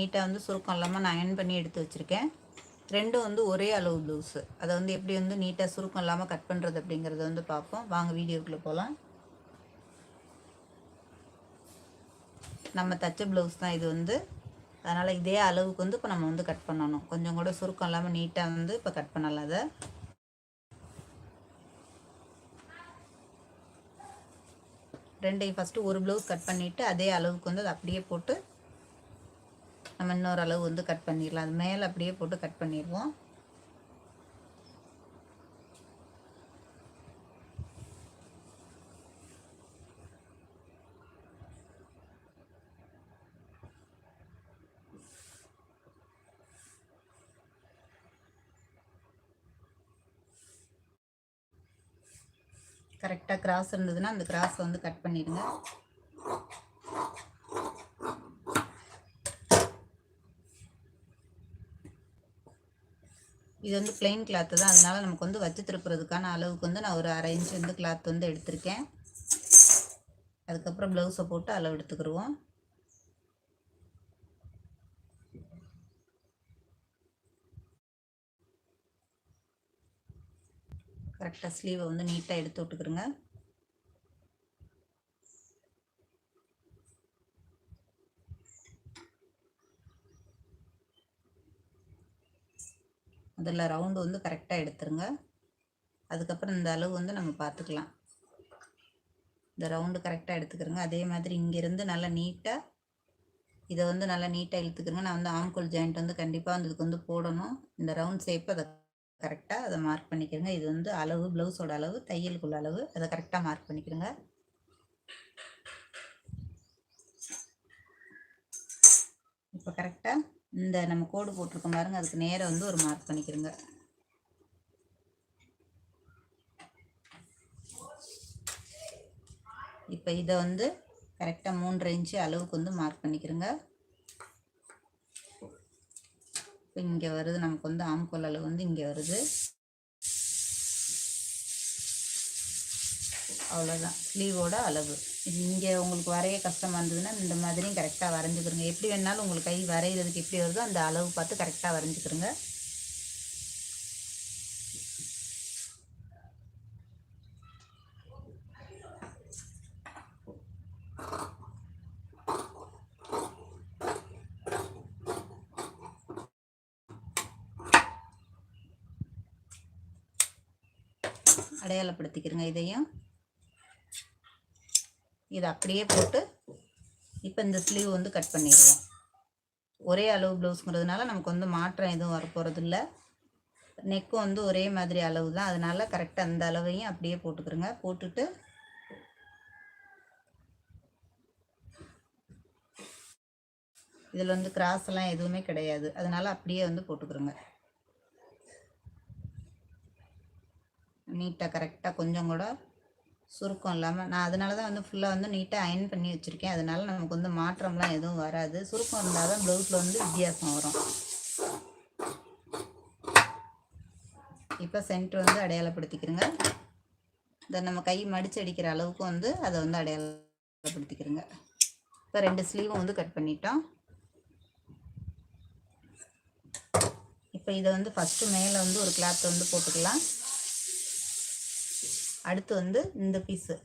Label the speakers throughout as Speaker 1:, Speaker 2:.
Speaker 1: நீட்டாக வந்து சுருக்கம் இல்லாமல் நான் அயன் பண்ணி எடுத்து வச்சுருக்கேன். ரெண்டும் வந்து ஒரே அளவு ப்ளவுஸு அதை வந்து எப்படி வந்து நீட்டாக சுருக்கம் இல்லாமல் கட் பண்ணுறது அப்படிங்கிறத வந்து பார்ப்போம். வாங்க வீடியோக்குள்ளே போகலாம் நம்ம தச்ச ப்ளவுஸ் தான் இது வந்து. அதனால் இதே அளவுக்கு வந்து இப்போ நம்ம வந்து கட் பண்ணணும். கொஞ்சம் கூட சுருக்கம் இல்லாமல் நீட்டாக வந்து இப்போ கட் பண்ணலாம் அதை. ரெண்டையும் ஃபஸ்ட்டு ஒரு ப்ளவுஸ் கட் பண்ணிவிட்டு அதே அளவுக்கு வந்து அதை அப்படியே போட்டு நம்ம இன்னொரு அளவு வந்து கட் பண்ணிடலாம். அது மேலே அப்படியே போட்டு கட் பண்ணிடுவோம். கரெக்டாக கிராஸ் இருந்ததுன்னா அந்த கிராஸை வந்து கட் பண்ணிடுங்க. இது வந்து பிளெயின் கிளாத்து தான். அதனால நமக்கு வந்து வச்சு திருப்புறதுக்கான அளவுக்கு வந்து நான் ஒரு அரை இன்ச் வந்து கிளாத் வந்து எடுத்திருக்கேன். அதுக்கப்புறம் ப்ளவுஸை போட்டு அளவு எடுத்துக்கிடுவோம் கரெக்டாக ஸ்லீவை வந்து நீட்டாக எடுத்து விட்டுக்கிறோங்க அதில் ரவுண்டு வந்து கரெக்டாக எடுத்துருங்க. அதுக்கப்புறம் இந்த அளவு வந்து நம்ம பார்த்துக்கலாம். இந்த ரவுண்டு கரெக்டாக எடுத்துக்கிறோங்க. அதே மாதிரி இங்கேருந்து நல்லா நீட்டாக இதை வந்து நல்லா நீட்டாக இழுத்துக்கிறோங்க. நான் வந்து ஆம்கோல் ஜாயிண்ட் வந்து கண்டிப்பாக வந்து இதுக்கு வந்து போடணும். இந்த ரவுண்ட் ஷேப் அதை கரெக்டாக அதை மார்க் பண்ணிக்கிறோங்க. இது வந்து அளவு ப்ளவுஸோட அளவு தையலுக்குள்ள அளவு அதை கரெக்டாக மார்க் பண்ணிக்கிறோங்க. இப்போ கரெக்டாக இந்த நம்ம கோடு போட்டிருக்கோம் பாருங்க அதுக்கு நேரம் வந்து ஒரு மார்க் பண்ணிக்கிறோங்க. இப்போ இதை வந்து கரெக்டாக மூன்றரை இன்ச்சு அளவுக்கு வந்து மார்க் பண்ணிக்கிறோங்க. இப்போ இங்கே வருது நமக்கு வந்து ஆம்கோல் அளவு வந்து இங்கே வருது. அவ்வளோதான் ஸ்லீவோட அளவு. இங்கே உங்களுக்கு வரைய கஷ்டமாக இருந்ததுன்னா இந்த மாதிரியும் கரெக்டாக வரைஞ்சிக்கிறோங்க எப்படி வேணாலும் உங்களுக்கு கை வரைகிறதுக்கு எப்படி வருதோ அந்த அளவு பார்த்து கரெக்டாக வரைஞ்சிக்கிறோங்க அடையாளப்படுத்திக்கிறோங்க இதையும். இதை அப்படியே போட்டு இப்போ இந்த ஸ்லீவ் வந்து கட் பண்ணிடுவோம். ஒரே அளவு ப்ளவுஸுங்கிறதுனால நமக்கு வந்து மாற்றம் எதுவும் வரப்போகிறது இல்லை நெக்கும் வந்து ஒரே மாதிரி அளவு தான் அதனால் கரெக்டாக அந்த அளவையும் அப்படியே போட்டுக்கிறோங்க. போட்டுட்டு இதில் வந்து கிராஸ் எல்லாம் எதுவுமே கிடையாது. அதனால் அப்படியே வந்து போட்டுக்கிறோங்க. நீட்டாக கரெக்டாக கொஞ்சம் கூட சுருக்கம் இல்லாமல் நான் அதனால தான் வந்து ஃபுல்லாக வந்து நீட்டாக அயன் பண்ணி வச்சுருக்கேன். அதனால நமக்கு வந்து மாற்றம்லாம் எதுவும் வராது. சுருக்கம் இருந்தால் தான் ப்ளவுஸில் வந்து வித்தியாசம் வரும். இப்போ சென்டர் வந்து அடையாளப்படுத்திக்கிறோங்க. இதை நம்ம கை மடிச்சு அடிக்கிற அளவுக்கு வந்து அதை வந்து அடையாளப்படுத்திக்கிறோங்க. இப்போ ரெண்டு ஸ்லீவும் வந்து கட் பண்ணிட்டோம். இப்போ இதை வந்து ஃபஸ்ட்டு மேலே வந்து ஒரு கிளாத்தை வந்து போட்டுக்கலாம். அடுத்து வந்து இந்த பீஸு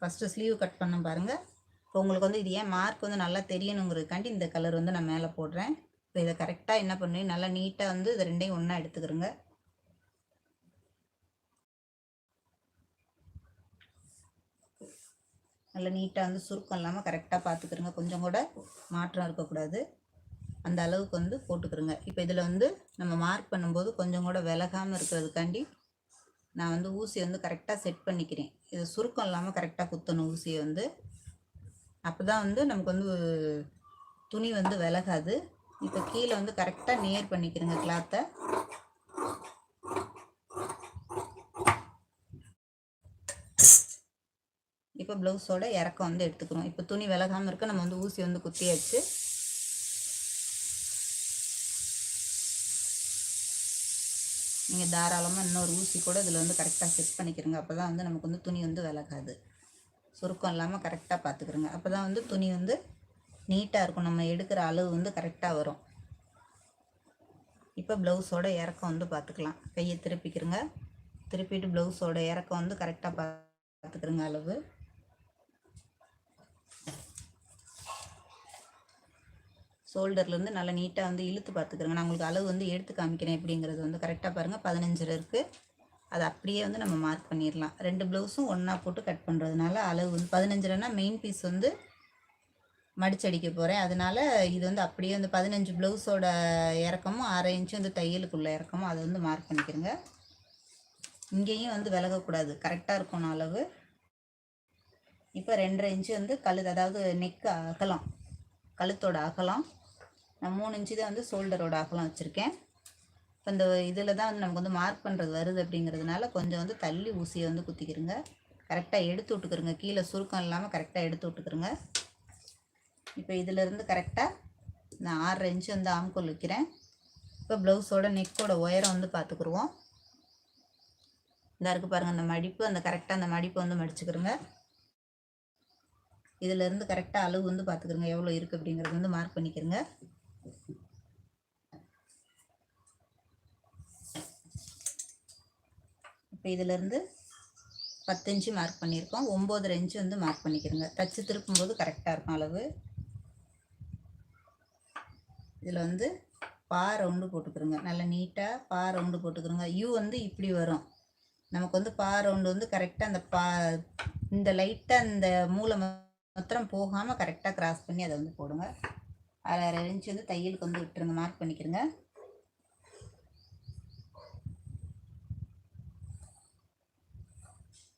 Speaker 1: ஃபஸ்ட்டு ஸ்லீவ் கட் பண்ண பாருங்கள் இப்போ உங்களுக்கு வந்து இது ஏன் மார்க் வந்து நல்லா தெரியணுங்கிறதுக்காண்டி இந்த கலர் வந்து நான் மேலே போடுறேன். இப்போ இதை கரெக்டாக என்ன பண்ணுவேன்? நல்லா நீட்டாக வந்து இது ரெண்டையும் ஒன்றா எடுத்துக்கிறோங்க. நல்லா நீட்டாக வந்து சுருக்கம் இல்லாமல் கரெக்டாக பார்த்துக்கிறோங்க. கொஞ்சம் கூட மாற்றம் இருக்கக்கூடாது. அந்த அளவுக்கு வந்து போட்டுக்கிறோங்க. இப்போ இதில் வந்து நம்ம மார்க் பண்ணும்போது கொஞ்சம் கூட விலகாமல் இருக்கிறதுக்காண்டி நான் வந்து ஊசி வந்து கரெக்டாக செட் பண்ணிக்கிறேன். இது சுருக்கம் இல்லாமல் கரெக்டாக குத்தணும் ஊசியை வந்து. அப்போ தான் வந்து நமக்கு வந்து துணி வந்து விலகாது. இப்போ கீழே வந்து கரெக்டாக நேர் பண்ணிக்கிறேங்க கிளாத்தை இப்போ ப்ளவுஸோட இறக்கம் வந்து எடுத்துக்கிறோம். இப்போ துணி விலகாமல் இருக்க. நம்ம வந்து ஊசி வந்து குத்தியாச்சு. நீங்கள் தாராளமாக இன்னொரு ஊசி கூட இதில் வந்து கரெக்டாக செட் பண்ணிக்கிறங்க. அப்போ தான் வந்து நமக்கு வந்து துணி வந்து விலகாது. சுருக்கம் இல்லாமல் கரெக்டாக பார்த்துக்கிறோங்க அப்போ தான் வந்து துணி வந்து நீட்டாக இருக்கும். நம்ம எடுக்கிற அளவு வந்து கரெக்டாக வரும். இப்போ ப்ளவுஸோட இறக்கம் வந்து பார்த்துக்கலாம் கையை திருப்பிக்கிறங்க. திருப்பிட்டு ப்ளவுஸோட இறக்கம் வந்து கரெக்டாக பார்த்துக்கிறங்க அளவு. ஷோல்டர்லேருந்து நல்லா நீட்டாக வந்து இழுத்து பார்த்துக்கிறேங்க. நான் உங்களுக்கு அளவு வந்து எடுத்து காமிக்கிறேன் எப்படிங்கிறது வந்து. கரெக்டாக பாருங்கள் பதினஞ்சில் இருக்குது அதை அப்படியே வந்து நம்ம மார்க் பண்ணிடலாம். ரெண்டு ப்ளவுஸும் ஒன்றா போட்டு கட் பண்ணுறதுனால அளவு வந்து பதினஞ்சுலனா மெயின் பீஸ் வந்து மடிச்சடிக்க போகிறேன் அதனால் இது வந்து அப்படியே வந்து பதினஞ்சு ப்ளவுஸோட இறக்கமும் அரை இன்ச்சு வந்து தையலுக்குள்ள இறக்கமும் அதை வந்து மார்க் பண்ணிக்கிறேங்க. இங்கேயும் வந்து விலகக்கூடாது. கரெக்டாக இருக்கணும் அளவு. இப்போ ரெண்டரை இன்ச்சு வந்து கழுது அதாவது நெக்கு அகலம். கழுத்தோட அகலம். நான் மூணு இன்ச்சு தான் வந்து ஷோல்டரோட அகலம் வச்சுருக்கேன். இப்போ இந்த இதில் தான் வந்து நமக்கு வந்து மார்க் பண்ணுறது வருது அப்படிங்கிறதுனால கொஞ்சம் வந்து தள்ளி ஊசியை வந்து குத்திக்கிறங்க கரெக்டாக எடுத்து விட்டுக்கிறங்க கீழே சுருக்கம் இல்லாமல் கரெக்டாக எடுத்து விட்டுக்கிறங்க இப்போ இதிலேருந்து கரெக்டாக நான் ஆறரை இன்ச்சு வந்து ஆம்கோல் வைக்கிறேன். இப்போ ப்ளவுஸோட நெக்கோட உயரம் வந்து பார்த்துக்குருவோம் இந்த இருக்குது பாருங்கள் அந்த மடிப்பு அந்த கரெக்டாக அந்த மடிப்பை வந்து மடிச்சுக்கிறோங்க இதிலேருந்து கரெக்டாக அளவு வந்து பார்த்துக்கிறோங்க எவ்வளோ இருக்குது அப்படிங்கிறது வந்து மார்க் பண்ணிக்கிறோங்க இப்போ இதிலேருந்து பத்து இன்ச்சு மார்க் பண்ணியிருக்கோம். ஒம்போதரை இன்ச்சு வந்து மார்க் பண்ணிக்கிறோங்க. தச்சு திருப்பும்போது கரெக்டாக இருக்கும் அளவு. இதில் வந்து பா ரவுண்டு போட்டுக்கிறோங்க. நல்லா நீட்டாக பா ரவுண்டு போட்டுக்கிறோங்க. யூ வந்து இப்படி வரும். நமக்கு வந்து பா ரவுண்டு வந்து கரெக்டாக அந்த பா இந்த லைட்டாக இந்த மூளை மாத்திரம் போகாமல் கரெக்டாக கிராஸ் பண்ணி அதை வந்து போடுங்க. அரை அரை இன்ச்சு வந்து தையலுக்கு வந்து விட்டுருங்க. மார்க் பண்ணிக்கிறங்க.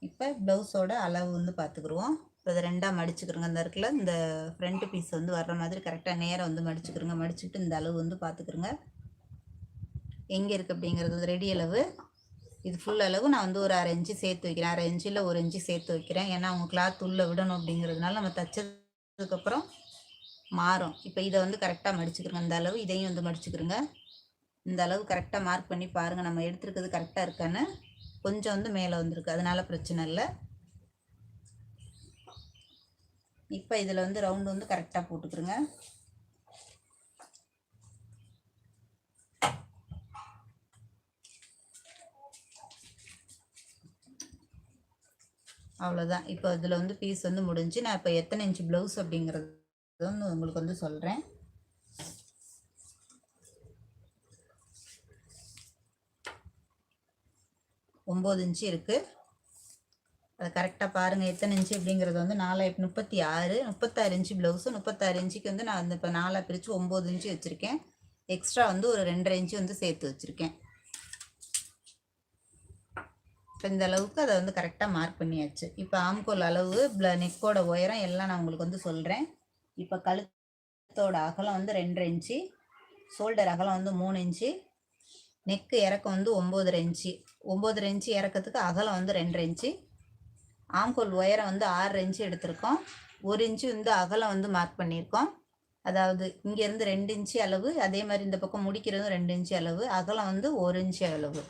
Speaker 1: இப்போ ப்ளவுஸோட அளவு வந்து பார்த்துக்குருவோம் இப்போ இதை ரெண்டாக மடிச்சுக்கிறோங்க இந்த இருக்குல்ல இந்த ஃப்ரண்ட் பீஸ் வந்து வர்ற மாதிரி கரெக்டாக நேரம் வந்து மடிச்சுக்கிறோங்க மடிச்சுட்டு இந்த அளவு வந்து பார்த்துக்குறோங்க எங்கே இருக்குது அப்படிங்கிறது வந்து ரெடி அளவு. இது ஃபுல் அளவு. நான் வந்து ஒரு அரை இன்ச்சு சேர்த்து வைக்கிறேன். அரை இன்ச்சில் ஒரு இன்ச்சு சேர்த்து வைக்கிறேன். ஏன்னா அவங்க கிளாத் உள்ளே விடணும் அப்படிங்கிறதுனால நம்ம தைச்சதுக்கப்புறம் மாறும். இப்போ இதை வந்து கரெக்டாக மடிச்சுக்கிறோங்க இந்த அளவு இதையும் வந்து மடிச்சுக்கிறோங்க இந்த அளவு கரெக்டாக மார்க் பண்ணி பாருங்கள் நம்ம எடுத்துருக்கிறது கரெக்டாக இருக்கான்னு. கொஞ்சம் வந்து மேலே வந்திருக்கு. அதனால் பிரச்சனை இல்லை. இப்போ இதில் வந்து ரவுண்டு வந்து கரெக்டாக போட்டுக்கிறோங்க அவ்வளோதான் இப்போ இதில் வந்து பீஸ் வந்து முடிஞ்சு நான் இப்போ எத்தனை இன்ச்சு ப்ளவுஸ் அப்படிங்கிறது வந்து உங்களுக்கு வந்து சொல்கிறேன் ஒம்பது இன்ச்சு இருக்குது அதை கரெக்டாக பாருங்கள் எத்தனை இன்ச்சு அப்படிங்கிறது வந்து நாலு முப்பத்தி ஆறு முப்பத்தாறு இன்ச்சு ப்ளவுஸு முப்பத்தாறு இன்ச்சுக்கு வந்து நான் வந்து இப்போ நாலாக பிரித்து ஒம்பது இன்ச்சு வச்சுருக்கேன். எக்ஸ்ட்ரா வந்து ஒரு ரெண்டரை இன்ச்சு வந்து சேர்த்து வச்சுருக்கேன். இப்போ இந்த அளவுக்கு அதை வந்து கரெக்டாக மார்க் பண்ணியாச்சு. இப்போ ஆம்கோல் அளவு ப்ள நெக்கோட உயரம் எல்லாம் நான் உங்களுக்கு வந்து சொல்கிறேன் இப்போ கழுத்தோட அகலம் வந்து ரெண்டரை இன்ச்சு ஷோல்டர் அகலம் வந்து மூணு இன்ச்சு நெக்கு இறக்கம் வந்து ஒம்போதரை இன்ச்சு. ஒம்பது இன்ச்சு இறக்கத்துக்கு அகலம் வந்து ரெண்டரை இன்ச்சு. ஆம்கோல் உயரம் வந்து ஆறு இன்ச்சு எடுத்திருக்கோம். ஒரு இன்ச்சு வந்து அகலம் வந்து மார்க் பண்ணியிருக்கோம். அதாவது இங்கேருந்து ரெண்டு இன்ச்சு அளவு அதே மாதிரி இந்த பக்கம் முடிக்கிறதும் ரெண்டு இன்ச்சு அளவு அகலம் வந்து ஒரு இன்ச்சு அளவு.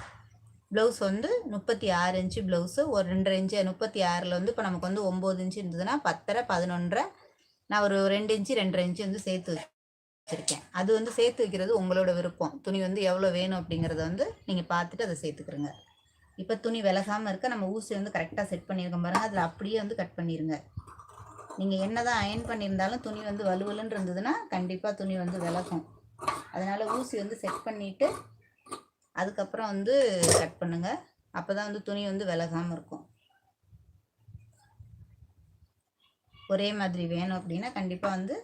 Speaker 1: ப்ளவுஸ் வந்து முப்பத்தி ஆறு இன்ச்சு ப்ளவுஸு ஒரு ரெண்டரை இன்ச்சு முப்பத்தி ஆறில் வந்து இப்போ நமக்கு வந்து ஒம்பது இன்ச்சு இருந்ததுன்னா பத்தரை பதினொன்றரை. நான் ஒரு ரெண்டு இன்ச்சு ரெண்டரை இன்ச்சு வந்து சேர்த்து வச்சுருக்கேன். அது வந்து சேர்த்து வைக்கிறது உங்களோட விருப்பம். துணி வந்து எவ்வளோ வேணும் அப்படிங்கிறத வந்து நீங்கள் பார்த்துட்டு அதை சேர்த்துக்கிறங்க இப்போ துணி விலகாமல் இருக்க நம்ம ஊசி வந்து கரெக்டாக செட் பண்ணியிருக்கோம் பாருங்கள் அதில் அப்படியே வந்து கட் பண்ணிடுங்க நீங்கள் என்ன தான் அயன் பண்ணியிருந்தாலும் துணி வந்து வலுவலுன்னு இருந்ததுன்னா கண்டிப்பாக துணி வந்து விலகும். அதனால் ஊசி வந்து செட் பண்ணிவிட்டு அதுக்கப்புறம் வந்து கட் பண்ணுங்கள் அப்போ தான் வந்து துணி வந்து விலகாமல் இருக்கும். ஒரே மாதிரி வேணும் அப்படின்னா கண்டிப்பாக வந்து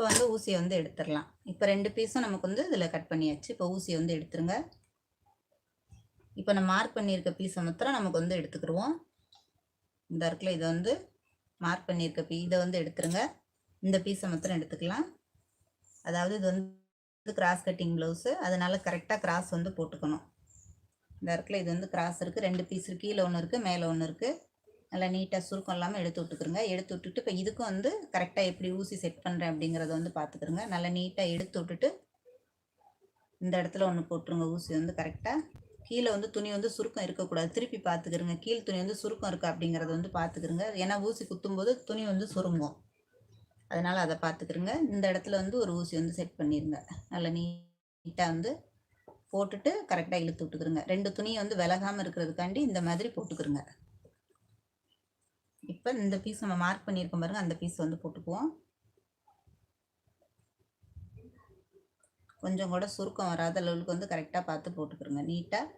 Speaker 1: இப்போ வந்து ஊசியை வந்து எடுத்துடலாம். இப்போ ரெண்டு பீஸும் நமக்கு வந்து இதில் கட் பண்ணியாச்சு. இப்போ ஊசியை வந்து எடுத்துருங்க. இப்போ நம்ம மார்க் பண்ணியிருக்க பீஸை மாத்திரம் நமக்கு வந்து எடுத்துக்கிடுவோம். இந்த இடத்துல இதை வந்து மார்க் பண்ணியிருக்க பீ இதை வந்து எடுத்துருங்க. இந்த பீஸை மாத்திரம் எடுத்துக்கலாம். அதாவது இது வந்து கிராஸ் கட்டிங் ப்ளவுஸு அதனால் கரெக்டாக கிராஸ் வந்து போட்டுக்கணும். இந்த இடத்துல இது வந்து கிராஸ் இருக்குது ரெண்டு பீஸ் இருக்குது கீழே ஒன்று இருக்குது மேலே ஒன்று இருக்குது நல்லா நீட்டாக சுருக்கம் இல்லாமல் எடுத்து விட்டுக்குருங்க. எடுத்து விட்டுட்டு இப்போ இதுக்கும் வந்து கரெக்டாக எப்படி ஊசி செட் பண்ணுறேன் அப்படிங்கிறத வந்து பார்த்துக்குருங்க நல்லா நீட்டாக எடுத்து விட்டுட்டு இந்த இடத்துல ஒன்று போட்டுருங்க. ஊசி வந்து கரெக்டாக கீழே வந்து துணி வந்து சுருக்கம் இருக்கக்கூடாது. திருப்பி பார்த்துக்கிறங்க கீழ் துணி வந்து சுருக்கம் இருக்கா அப்படிங்கிறத வந்து பார்த்துக்கிறங்க ஏன்னா ஊசி குத்தும்போது துணி வந்து சுருங்கும். அதனால் அதை பார்த்துக்கிறங்க இந்த இடத்துல வந்து ஒரு ஊசி வந்து செட் பண்ணிடுங்க நல்லா நீட்டாக வந்து போட்டுட்டு கரெக்டாக இழுத்து விட்டுக்கிறங்க ரெண்டு துணியை வந்து விலகாமல் இருக்கிறதுக்காண்டி இந்த மாதிரி போட்டுக்கிறங்க இப்போ இந்த பீஸ் நம்ம மார்க் பண்ணியிருக்கோம் பாருங்கள் அந்த பீஸ் வந்து போட்டுக்குவோம். கொஞ்சம் கூட சுருக்கம் வராத அளவுக்கு வந்து கரெக்டாக பார்த்து போட்டுக்கிறோங்க. நீட்டாக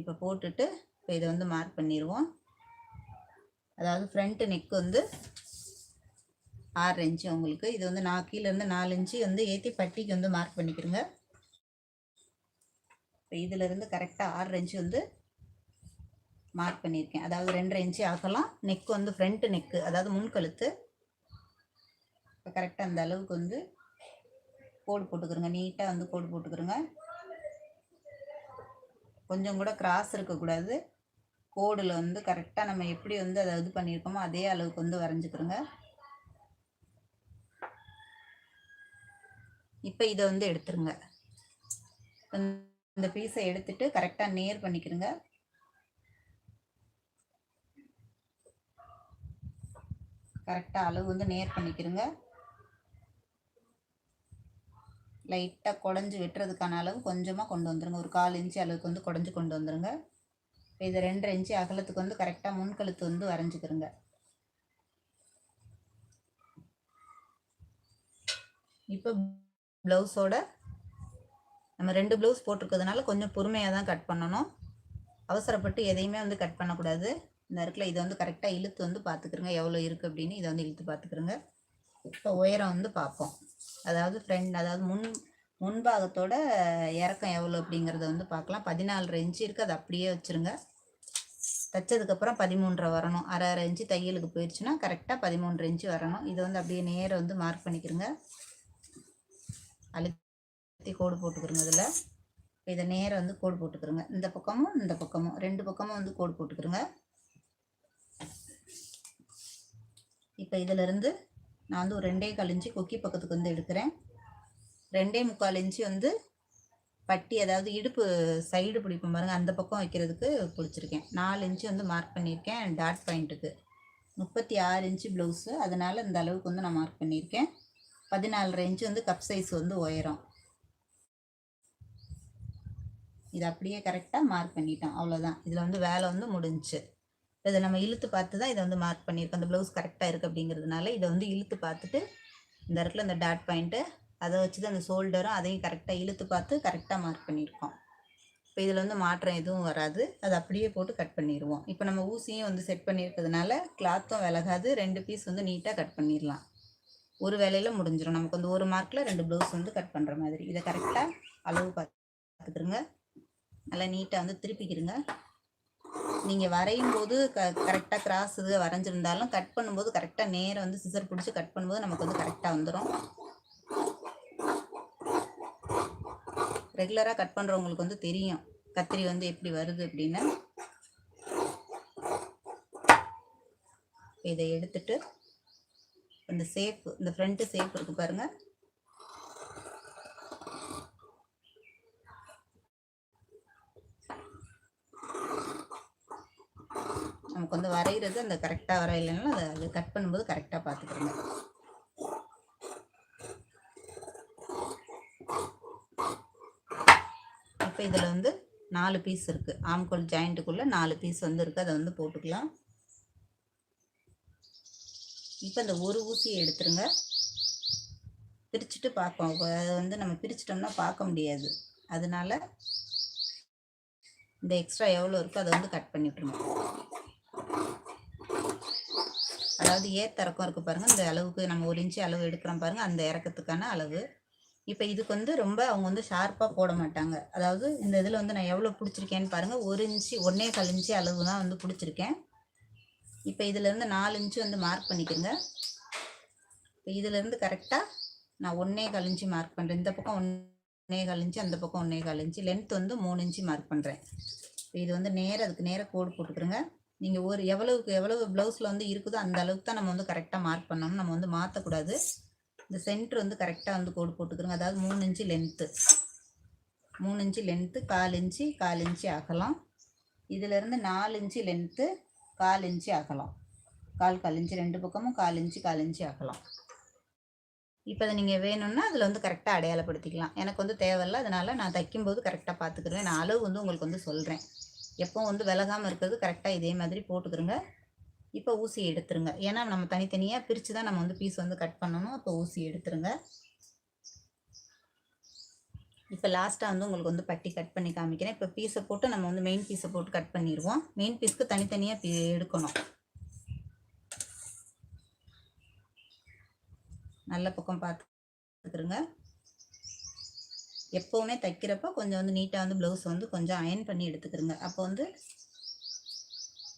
Speaker 1: இப்போ போட்டுட்டு இப்போ இதை வந்து மார்க் பண்ணிடுவோம் அதாவது ஃப்ரண்ட்டு நெக் வந்து ஆறு இன்ச்சு உங்களுக்கு. இது வந்து நான் கீழேருந்து நாலு இன்ச்சு வந்து ஏற்றி பட்டிக்கு வந்து மார்க் பண்ணிக்கிறோங்க. இப்போ இதிலிருந்து கரெக்டாக ஆறு இன்ச்சு வந்து மார்க் பண்ணியிருக்கேன். அதாவது ரெண்டரை இன்ச்சு ஆக்கலாம். நெக் வந்து ஃப்ரண்ட் நெக்கு அதாவது முன்கழுத்து இப்போ கரெக்டாக அந்த அளவுக்கு வந்து கோடு போட்டுக்கிறோங்க. நீட்டாக வந்து கோடு போட்டுக்கிறோங்க. கொஞ்சம் கூட கிராஸ் இருக்கக்கூடாது. கோடில் வந்து கரெக்டாக நம்ம எப்படி வந்து அதை இது பண்ணியிருக்கோமோ அதே அளவுக்கு வந்து வரைஞ்சிக்கிறோங்க. இப்போ இதை வந்து எடுத்துருங்க. இந்த பீஸை எடுத்துட்டு கரெக்டாக நேர் பண்ணிக்கிறோங்க. கரெக்டாக அளவு வந்து நேர் பண்ணிக்கிறோங்க லைட்டாக குடஞ்சி வெட்டுறதுக்கான அளவு கொஞ்சமாக கொண்டு வந்துடுங்க ஒரு கால் இன்ச்சு அளவுக்கு வந்து குடஞ்சி கொண்டு வந்துடுங்க இப்போ இது ரெண்டரை இன்ச்சு அகலத்துக்கு வந்து கரெக்டாக முன்கழுத்து வந்து வரைஞ்சிக்கிறோங்க இப்போ ப்ளவுஸோட நம்ம ரெண்டு ப்ளவுஸ் போட்டிருக்கிறதுனால கொஞ்சம் பொறுமையாக தான் கட் பண்ணணும். அவசரப்பட்டு எதையுமே வந்து கட் பண்ணக்கூடாது. இந்த இருக்குல்ல இதை வந்து கரெக்டாக இழுத்து வந்து பார்த்துக்குறங்க எவ்வளோ இருக்குது அப்படின்னு இதை வந்து இழுத்து பார்த்துக்குறங்க இப்போ உயரம் வந்து பார்ப்போம் அதாவது ஃப்ரெண்ட் அதாவது முன் முன்பாகத்தோட இறக்கம் எவ்வளோ அப்படிங்கிறத வந்து பார்க்கலாம் பதினாலரை இன்ச்சு இருக்குது அதை அப்படியே வச்சுருங்க. தைச்சதுக்கப்புறம் பதிமூன்றரை வரணும். அரை அரை இன்ச்சு தையலுக்கு போயிடுச்சுன்னா கரெக்டாக பதிமூன்று இன்ச்சு வரணும். இதை வந்து அப்படியே நேரம் வந்து மார்க் பண்ணிக்கிறங்க அழுத்தி கோடு போட்டுக்கிறோங்க இதில் இதை நேரம் வந்து கோடு போட்டுக்கிறோங்க இந்த பக்கமும் இந்த பக்கமும். ரெண்டு பக்கமும் வந்து கோடு போட்டுக்கிறோங்க இப்போ இதிலிருந்து நான் வந்து ஒரு ரெண்டே கால் இன்ச்சு கொக்கி பக்கத்துக்கு வந்து எடுக்கிறேன். ரெண்டே முக்கால் இன்ச்சு வந்து பட்டி அதாவது இடுப்பு சைடு பிடிப்போம் பாருங்கள் அந்த பக்கம் வைக்கிறதுக்கு பிடிச்சிருக்கேன். நாலு இன்ச்சு வந்து மார்க் பண்ணியிருக்கேன் டாட் பாயிண்ட்டுக்கு முப்பத்தி ஆறு இன்ச்சு ப்ளவுஸு அதனால் இந்த அளவுக்கு வந்து நான் மார்க் பண்ணியிருக்கேன். பதினாலரை இன்ச்சு வந்து கப் சைஸ் வந்து உயரம். இது அப்படியே கரெக்டாக மார்க் பண்ணிட்டோம் அவ்வளோதான் இதில் வந்து வேலை வந்து முடிஞ்சுச்சு இதை நம்ம இழுத்து பார்த்து தான் இதை வந்து மார்க் பண்ணியிருக்கோம். அந்த ப்ளவுஸ் கரெக்டாக இருக்குது அப்படிங்கிறதுனால இதை வந்து இழுத்து பார்த்துட்டு இந்த இடத்துல இந்த டாட் பாயிண்ட்டு அதை வச்சு தான் அந்த ஷோல்டரும் அதையும் கரெக்டாக இழுத்து பார்த்து கரெக்டாக மார்க் பண்ணியிருக்கோம். இப்போ இதில் வந்து மாற்றம் எதுவும் வராது. அதை அப்படியே போட்டு கட் பண்ணிடுவோம் இப்போ நம்ம ஊசியும் வந்து செட் பண்ணியிருக்கிறதுனால கிளாத்தும் விலகாது. ரெண்டு பீஸ் வந்து நீட்டாக கட் பண்ணிடலாம் ஒரு வேலையில் முடிஞ்சிடும் நமக்கு வந்து ஒரு மார்க்கில் ரெண்டு ப்ளவுஸ் வந்து கட் பண்ணுற மாதிரி. இதை கரெக்டாக அளவு பார்த்துக்கிருங்க. நல்லா நீட்டாக வந்து திருப்பிக்கிருங்க. நீங்கள் வரையும் போது க கரெக்டாக கிராஸ் இது வரைஞ்சிருந்தாலும் கட் பண்ணும்போது கரெக்டாக நேரம் வந்து சிசர் பிடிச்சி கட் பண்ணும்போது நமக்கு வந்து கரெக்டாக வந்துடும் ரெகுலராக கட் பண்ணுறவங்களுக்கு வந்து தெரியும் கத்திரி வந்து எப்படி வருது அப்படின்னு. இதை எடுத்துட்டு இந்த சேஃப் இந்த ஃப்ரண்ட்டு சேஃப் இருக்கு பாருங்கள் நமக்கு வந்து வரைகிறது அந்த கரெக்டாக வரையிலனாலும் அதை அது கட் பண்ணும்போது கரெக்டாக பார்த்துக்கிறோங்க இப்போ இதில் வந்து நாலு பீஸ் இருக்குது ஆம்கோல் ஜாயிண்ட்டுக்குள்ளே நாலு பீஸ் வந்து இருக்குது அதை வந்து போட்டுக்கலாம். இப்போ இந்த ஒரு ஊசியை எடுத்துருங்க. பிரிச்சுட்டு பார்ப்போம். அதை வந்து நம்ம பிரிச்சிட்டோம்னா பார்க்க முடியாது. அதனால இந்த எக்ஸ்ட்ரா எவ்வளோ இருக்கோ அதை வந்து கட் பண்ணிவிட்ருங்க அதாவது ஏத்தறக்கம் இருக்குது பாருங்கள் இந்த அளவுக்கு நம்ம ஒரு இன்ச்சு அளவு எடுக்கிறோம் பாருங்கள் அந்த இறக்கத்துக்கான அளவு. இப்போ இதுக்கு வந்து ரொம்ப அவங்க வந்து ஷார்ப்பாக போட மாட்டாங்க. அதாவது இந்த இதில் வந்து நான் எவ்வளோ பிடிச்சிருக்கேன்னு பாருங்கள் ஒரு இன்ச்சு ஒன்றே கால் இன்ச்சு அளவு தான் வந்து பிடிச்சிருக்கேன். இப்போ இதிலேருந்து நாலு இன்ச்சு வந்து மார்க் பண்ணிக்கோங்க. இப்போ இதிலேருந்து கரெக்டாக நான் ஒன்றே கால் இன்ச்சு மார்க் பண்ணுறேன் இந்த பக்கம் ஒன்றே கால் இன்ச்சு அந்த பக்கம் ஒன்றே கால் இன்ச்சு. லென்த் வந்து மூணு இன்ச்சு மார்க் பண்ணுறேன் இப்போ இது வந்து நேராக அதுக்கு நேராக கோடு போட்டுக்கிறேங்க. நீங்கள் ஒரு எவ்வளவுக்கு எவ்வளவு ப்ளவுஸில் வந்து இருக்குதோ அந்த அளவுக்கு தான் நம்ம வந்து கரெக்டாக மார்க் பண்ணணும். நம்ம வந்து மாற்றக்கூடாது இந்த சென்டர் வந்து கரெக்டாக வந்து கோடு போட்டுக்கிறோங்க. அதாவது மூணு இன்ச்சு லென்த்து மூணு இன்ச்சு லென்த்து கால் இன்ச்சு கால் இன்ச்சு அகலம். இதிலேருந்து நாலு இன்ச்சு லென்த்து கால் இன்ச்சு அகலம். கால் கால் இன்ச்சு ரெண்டு பக்கமும் கால் இன்ச்சு கால் இன்ச்சு அகலம். இப்போ அதை நீங்கள் வேணும்னா அதில் வந்து கரெக்டாக அடையாளப்படுத்திக்கலாம். எனக்கு வந்து தேவையில்ல. அதனால் நான் தைக்கும்போது கரெக்டாக பார்த்துக்குறேன் நான் அளவு வந்து உங்களுக்கு வந்து சொல்கிறேன் எப்போவும் வந்து விலகாமல் இருக்கிறது கரெக்டாக இதே மாதிரி போட்டுக்கிறோங்க இப்போ ஊசி எடுத்துருங்க. ஏன்னா நம்ம தனித்தனியாக பிரித்து தான் நம்ம வந்து பீஸ் வந்து கட் பண்ணணும். அப்போ ஊசி எடுத்துருங்க. இப்போ லாஸ்ட்டாக வந்து உங்களுக்கு வந்து பட்டி கட் பண்ணி காமிக்கிறேன். இப்போ பீஸை போட்டு நம்ம வந்து மெயின் பீஸை போட்டு கட் பண்ணிடுவோம் மெயின் பீஸ்க்கு தனித்தனியாக பீ எடுக்கணும். நல்ல பக்கம் பார்த்துக்கிறோங்க எப்போவுமே தைக்கிறப்போ கொஞ்சம் வந்து நீட்டாக வந்து ப்ளவுஸ் வந்து கொஞ்சம் அயன் பண்ணி எடுத்துக்கிறோங்க அப்போ வந்து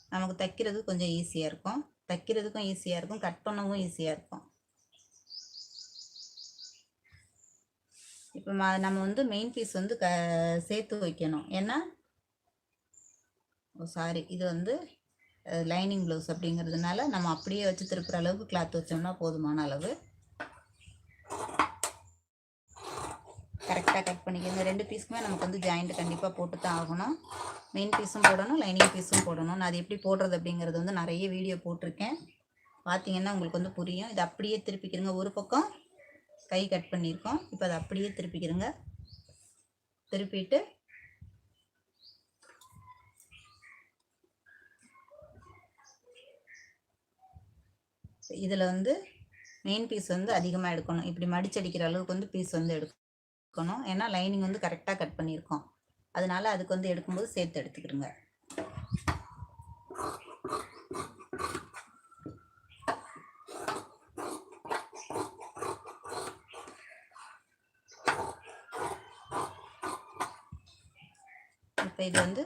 Speaker 1: நமக்கு தைக்கிறது கொஞ்சம் ஈஸியாக இருக்கும். தைக்கிறதுக்கும் ஈஸியாக இருக்கும். கட் பண்ணவும் ஈஸியாக இருக்கும். இப்போ ம- நம்ம வந்து மெயின் பீஸ் வந்து க சேர்த்து வைக்கணும். ஏன்னா ஓ சாரி இது வந்து லைனிங் ப்ளவுஸ் அப்படிங்கிறதுனால நம்ம அப்படியே வச்சு திருப்புற அளவுக்கு கிளாத் வச்சோம்னா போதுமான அளவு. கரெக்டாக கட் பண்ணிக்கோங்க ரெண்டு பீஸுக்குமே நமக்கு வந்து ஜாயிண்ட் கண்டிப்பாக போட்டு தான் ஆகணும். மெயின் பீஸும் போடணும் லைனிங் பீஸும் போடணும். நான் அது எப்படி போடுறது அப்படிங்கிறது வந்து நிறைய வீடியோ போட்டிருக்கேன். பார்த்தீங்கன்னா உங்களுக்கு வந்து புரியும். இது அப்படியே திருப்பிக்கிறங்க ஒரு பக்கம் கை கட் பண்ணியிருக்கோம். இப்போ அதை அப்படியே திருப்பிக்கிறங்க திருப்பிட்டு இதில் வந்து மெயின் பீஸ் வந்து அதிகமாக எடுக்கணும். இப்படி மடிச்சடிக்கிற அளவுக்கு வந்து பீஸ் வந்து எடுக்கணும். ஏன்னா லைனிங் வந்து கரெக்டாக கட் பண்ணியிருக்கோம். அதனால அதுக்கு வந்து எடுக்கும்போது சேர்த்து எடுத்துக்கிடுங்க. இப்போ இது வந்து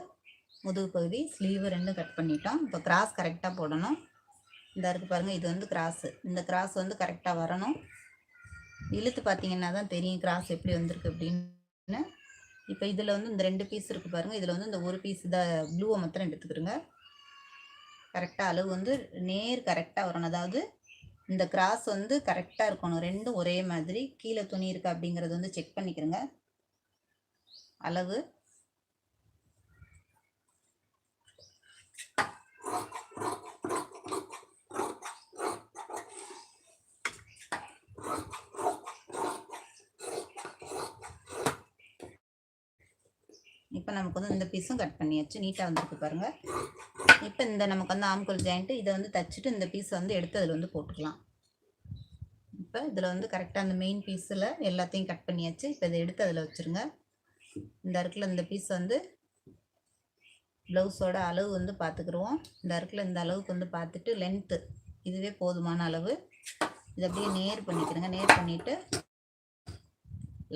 Speaker 1: முதுகு பகுதி ஸ்லீவு ரெண்டும் கட் பண்ணிட்டோம். இப்போ கிராஸ் கரெக்டாக போடணும். இந்த இருக்கு பாருங்கள் இது வந்து கிராஸு இந்த கிராஸ் வந்து கரெக்டாக வரணும். இழுத்து பார்த்தீங்கன்னா தான் தெரியும் கிராஸ் எப்படி வந்திருக்கு அப்படின்னு. இப்போ இதில் வந்து இந்த ரெண்டு பீஸ் இருக்குது பாருங்கள் இதில் வந்து இந்த ஒரு பீஸ் தான் ப்ளூவை மாத்திரம் எடுத்துக்கிறோங்க கரெக்டாக அளவு வந்து நேர் கரெக்டாக வரணும். அதாவது இந்த கிராஸ் வந்து கரெக்டாக இருக்கணும். ரெண்டும் ஒரே மாதிரி. கீழே துணி இருக்குது அப்படிங்கிறது வந்து செக் பண்ணிக்கிறோங்க அளவு. இப்போ நமக்கு வந்து இந்த பீஸும் கட் பண்ணியாச்சு. நீட்டாக வந்துருக்கு பாருங்க. இப்போ இந்த நமக்கு வந்து ஆம்கோல் ஜாயிண்ட்டு இதை வந்து தச்சுட்டு இந்த பீஸை வந்து எடுத்து அதில் வந்து போட்டுக்கலாம். இப்போ இதில் வந்து கரெக்டாக அந்த மெயின் பீஸில் எல்லாத்தையும் கட் பண்ணியாச்சு. இப்போ இதை எடுத்து அதில் வச்சுருங்க. இந்த அருக்கில் இந்த பீஸ் வந்து ப்ளவுஸோட அளவு வந்து பார்த்துக்குருவோம் இந்த அருக்கில் இந்த அளவுக்கு வந்து பார்த்துட்டு லென்த்து இதுவே போதுமான அளவு. இதை அப்படியே நேர் பண்ணிக்கிறேங்க நேர் பண்ணிவிட்டு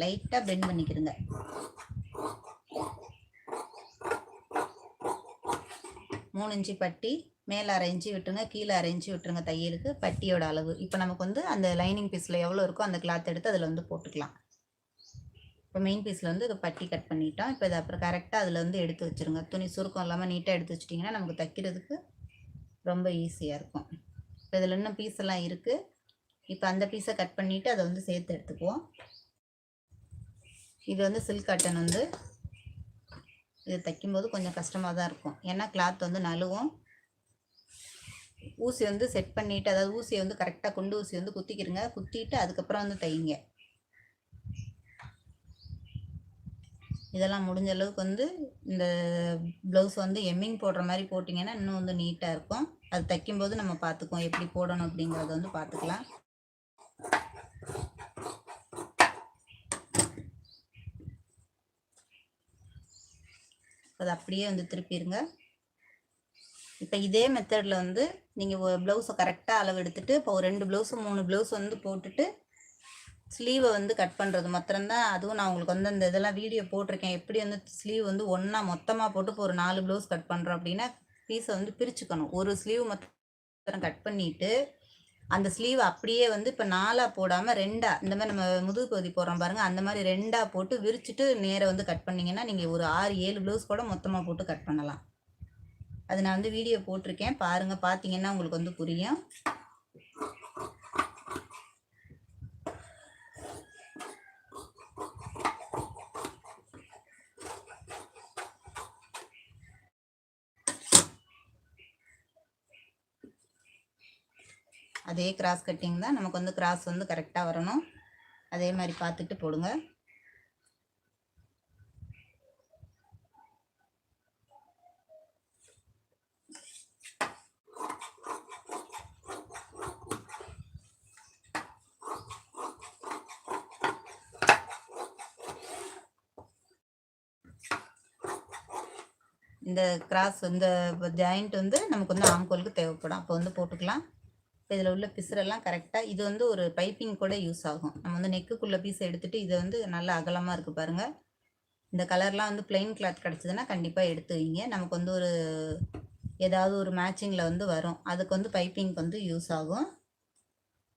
Speaker 1: லைட்டாக பெண்ட் பண்ணிக்கிறேங்க மூணு இன்ச்சு பட்டி மேலே அரை இன்ச்சு விட்டுருங்க கீழே அரை இன்ச்சு விட்டுருங்க தையலுக்கு பட்டியோட அளவு. இப்போ நமக்கு வந்து அந்த லைனிங் பீஸில் எவ்வளோ இருக்கோ அந்த கிளாத் எடுத்து அதில் வந்து போட்டுக்கலாம். இப்போ மெயின் பீஸில் வந்து இது பட்டி கட் பண்ணிட்டோம். இப்போ இதை அப்புறம் கரெக்டாக அதில் வந்து எடுத்து வச்சுருங்க. துணி சுருக்கம் இல்லாமல் நீட்டாக எடுத்து வச்சிட்டிங்கன்னா நமக்கு தைக்கிறதுக்கு ரொம்ப ஈஸியாக இருக்கும். இப்போ இதில் இன்னும் பீஸ் எல்லாம் இருக்குது இப்போ அந்த பீஸை கட் பண்ணிவிட்டு அதை வந்து சேர்த்து எடுத்துக்குவோம். இது வந்து சில்க் காட்டன் வந்து இது தைக்கும்போது கொஞ்சம் கஷ்டமாக தான் இருக்கும். ஏன்னா கிளாத் வந்து நழுவும். ஊசி வந்து செட் பண்ணிவிட்டு அதாவது ஊசியை வந்து கரெக்டாக கொண்டு ஊசி வந்து குத்திக்கிடுங்க குத்திட்டு அதுக்கப்புறம் வந்து தைங்க. இதெல்லாம் முடிஞ்ச அளவுக்கு வந்து இந்த ப்ளவுஸ் வந்து எம்மிங் போடுற மாதிரி போட்டிங்கன்னா இன்னும் வந்து நீட்டாக இருக்கும். அது தைக்கும்போது நம்ம பார்த்துக்குவோம். எப்படி போடணும் அப்படிங்கிறத வந்து பார்த்துக்கலாம். அது அப்படியே வந்து திருப்பிடுங்க இப்போ இதே மெத்தடில் வந்து நீங்கள் ப்ளவுஸை கரெக்டாக அளவு எடுத்துட்டு இப்போ ஒரு ரெண்டு ப்ளவுஸு மூணு ப்ளவுஸ் வந்து போட்டுட்டு ஸ்லீவை வந்து கட் பண்ணுறது மாத்திரம்தான். அதுவும் நான் உங்களுக்கு வந்து அந்த இதெல்லாம் வீடியோ போட்டிருக்கேன். எப்படி வந்து ஸ்லீவ் வந்து ஒன்றா மொத்தமாக போட்டு இப்போ ஒரு நாலு ப்ளவுஸ் கட் பண்ணுறோம் அப்படின்னா பீஸை வந்து பிரிச்சுக்கணும். ஒரு ஸ்லீவ் மொத்தம் கட் பண்ணிவிட்டு அந்த ஸ்லீவ் அப்படியே வந்து இப்போ நாலாக போடாமல் ரெண்டாக இந்த மாதிரி நம்ம முதுகு பகுதி போடுறோம் பாருங்கள் அந்த மாதிரி ரெண்டாக போட்டு விரிச்சிட்டு நேராக வந்து கட் பண்ணிங்கன்னா நீங்கள் ஒரு ஆறு ஏழு ப்ளவுஸ் கூட மொத்தமாக போட்டு கட் பண்ணலாம். அது நான் வந்து வீடியோ போட்டிருக்கேன். பாருங்கள் பார்த்தீங்கன்னா உங்களுக்கு வந்து புரியும். அதே கிராஸ் கட்டிங் தான் நமக்கு வந்து கிராஸ் வந்து கரெக்டாக வரணும். அதே மாதிரி பார்த்துட்டு போடுங்க. இந்த கிராஸ் இந்த ஜாயிண்ட் வந்து நமக்கு வந்து ஆம்கோலுக்கு தேவைப்படும். அப்போ வந்து போட்டுக்கலாம். இப்போ இதில் உள்ள பிசுரெல்லாம் கரெக்டாக இது வந்து ஒரு பைப்பிங் கூட யூஸ் ஆகும். நம்ம வந்து நெக்குக்குள்ளே பீஸை எடுத்துகிட்டு இதை வந்து நல்லா அகலமாக இருக்குது பாருங்கள் இந்த கலர்லாம் வந்து பிளெயின் கிளாத் கிடச்சிதுன்னா கண்டிப்பாக எடுத்து வைங்க நமக்கு வந்து ஒரு ஏதாவது ஒரு மேட்சிங்கில் வந்து வரும். அதுக்கு வந்து பைப்பிங்க்கு வந்து யூஸ் ஆகும்.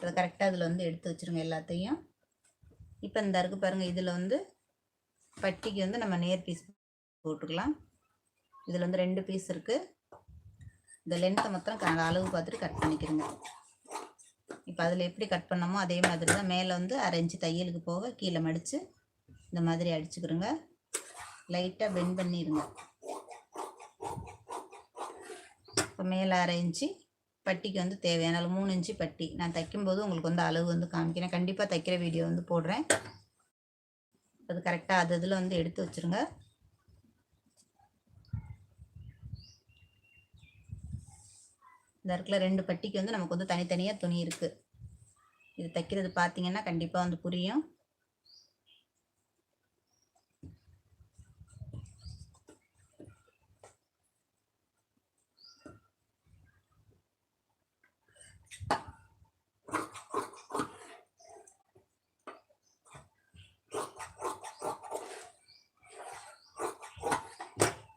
Speaker 1: அதை கரெக்டாக அதில் வந்து எடுத்து வச்சுருங்க எல்லாத்தையும். இப்போ இந்த இருக்கு பாருங்கள் இதில் வந்து பட்டிக்கு வந்து நம்ம நேர் பீஸ் போட்டுக்கலாம். இதில் வந்து ரெண்டு பீஸ் இருக்குது இந்த லென்த்தை மாத்திரம் க- அளவு பார்த்துட்டு கட் பண்ணிக்கிறோங்க இப்போ அதில் எப்படி கட் பண்ணமோ அதே மாதிரி தான் மேலே வந்து அரைஞ்சி தையலுக்கு போக கீழே மடித்து இந்த மாதிரி அடிச்சுக்கிறோங்க லைட்டாக பெண்ட் பண்ணிடுங்க இப்போ மேலே அரைஞ்சி பட்டிக்கு வந்து தேவையான மூணு இன்ச்சு பட்டி. நான் தைக்கும்போது உங்களுக்கு வந்து அளவு வந்து காமிக்கிறேன். கண்டிப்பாக தைக்கிற வீடியோ வந்து போடுறேன். அது கரெக்டாக அது இதில் வந்து எடுத்து வச்சுருங்க. இந்த இடத்துல ரெண்டு பட்டிக்கு வந்து நமக்கு வந்து தனித்தனியாக துணி இருக்குது இது தைக்கிறது பார்த்தீங்கன்னா கண்டிப்பாக வந்து புரியும்.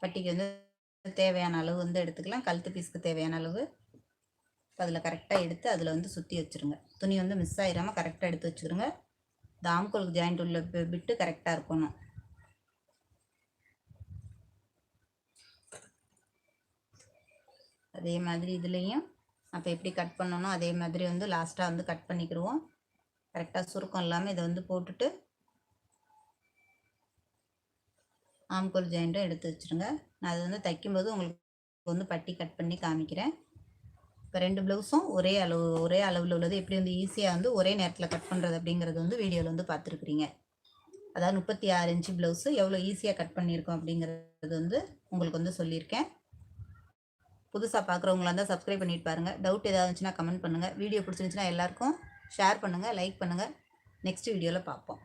Speaker 1: பட்டிக்கு வந்து தேவையான அளவு வந்து எடுத்துக்கலாம். கழுத்து பீஸ்க்கு தேவையான அளவு. அதில் கரெக்டாக எடுத்து அதில் வந்து சுற்றி வச்சுருங்க. துணி வந்து மிஸ் ஆகிடாமல் கரெக்டாக எடுத்து வச்சுக்கிறோங்க இந்த ஆம்கோலுக்கு ஜாயிண்ட் உள்ள விட்டு கரெக்டாக இருக்கணும். அதே மாதிரி இதுலேயும் அப்போ எப்படி கட் பண்ணணும் அதே மாதிரி வந்து லாஸ்ட்டாக வந்து கட் பண்ணிக்கிடுவோம். கரெக்டாக சுருக்கம் இல்லாமல் இதை வந்து போட்டுட்டு ஆம்கோல் ஜாயிண்ட்டும் எடுத்து வச்சுருங்க. நான் அது வந்து தைக்கும்போது உங்களுக்கு வந்து பட்டி கட் பண்ணி காமிக்கிறேன். இப்போ ரெண்டு ப்ளவுஸும் ஒரே அளவு ஒரே அளவில் உள்ளது. எப்படி வந்து ஈஸியாக வந்து ஒரே நேரத்தில் கட் பண்ணுறது அப்படிங்கிறது வந்து வீடியோவில் வந்து பார்த்துருக்குறீங்க. அதாவது முப்பத்தி ஆறு இன்ச்சு ப்ளவுஸு எவ்வளோ ஈஸியாக கட் பண்ணியிருக்கோம் அப்படிங்கிறது வந்து உங்களுக்கு வந்து சொல்லியிருக்கேன். புதுசாக பார்க்குறவங்களா இருந்தால் சப்ஸ்கிரைப் பண்ணிட்டு பாருங்கள் டவுட் ஏதாவது இருந்துச்சுன்னா கமெண்ட் பண்ணுங்கள் வீடியோ பிடிச்சிருந்துச்சுன்னா எல்லாருக்கும் ஷேர் பண்ணுங்கள் லைக் பண்ணுங்கள் நெக்ஸ்ட் வீடியோவில் பார்ப்போம்.